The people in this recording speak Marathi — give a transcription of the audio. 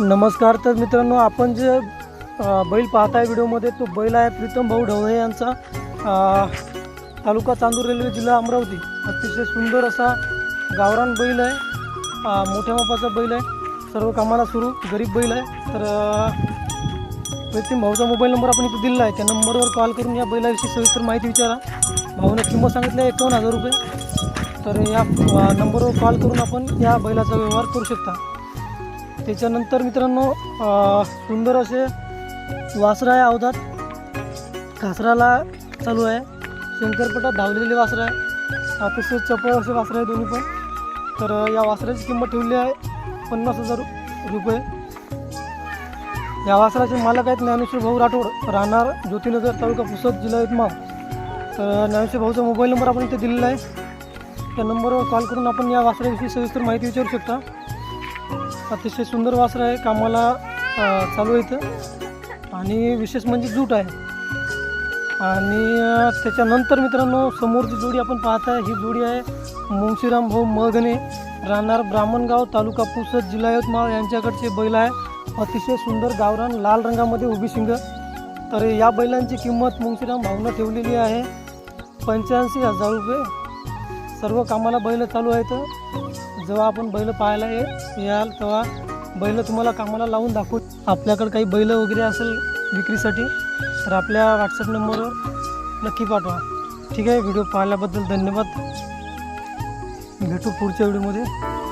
नमस्कार तर मित्रांनो आपण जे बैल पाहताय व्हिडिओमध्ये तो बैल आहे प्रीतम भाऊ ढवळे यांचा तालुका चांदूर रेल्वे जिल्हा अमरावती. अतिशय सुंदर असा गावरान बैल आहे. मोठ्या मापाचा बैल आहे. सर्व कामाला सुरू गरीब बैल आहे. तर प्रीतम भाऊचा मोबाईल नंबर आपण इथे दिलेला आहे. त्या नंबरवर कॉल करून या बैलाविषयी सविस्तर माहिती विचारा. भाऊने किंमत सांगितली आहे एकावन्न हजार रुपये. तर या नंबरवर कॉल करून आपण या बैलाचा व्यवहार करू शकता. त्याच्यानंतर मित्रांनो सुंदर असे वासरं आहे अवधात. घासराला चालू आहे. शंकरपटात धावलेले वासरं आहे अतिशय चपळ असे वासरं आहे दोन्ही पण. तर या वासराची किंमत ठेवली आहे पन्नास हजार रुपये. या वासराचे मालक आहेत ज्ञानेश्वर भाऊ राठोड. राहणार ज्योतिनगर तालुका पुसद जिल्हा यवतमाळ. तर ज्ञानेश्वर भाऊचा मोबाईल नंबर आपण इथे दिलेला आहे. त्या नंबरवर कॉल करून आपण या वासराविषयी सविस्तर माहिती विचारू शकता. अतिशय सुंदर वासर आहे कामाला चालू आहे इथं. आणि विशेष म्हणजे जूट आहे. आणि त्याच्यानंतर मित्रांनो समोरची जोडी आपण पाहत आहे ही जोडी आहे मुंशीराम भाऊ मगणे राहणार ब्राह्मणगाव तालुका पुसद जिल्हा यवतमाळ. यांच्याकडचे बैल आहे. अतिशय सुंदर गावरान लाल रंगामध्ये उभी शिंग. तर या बैलांची किंमत मुंशीराम भाऊनं ठेवलेली आहे पंच्याऐंशी हजार रुपये. सर्व कामाला बैल चालू आहेत. जेव्हा आपण बैल पाहायला याल तेव्हा बैल तुम्हाला कामाला लावून दाखवू. आपल्याकडे काही बैल वगैरे असेल विक्रीसाठी तर आपल्या व्हॉट्सअप नंबरवर नक्की पाठवा. ठीक आहे? व्हिडिओ पाहिल्याबद्दल धन्यवाद. भेटू पुढच्या व्हिडिओमध्ये.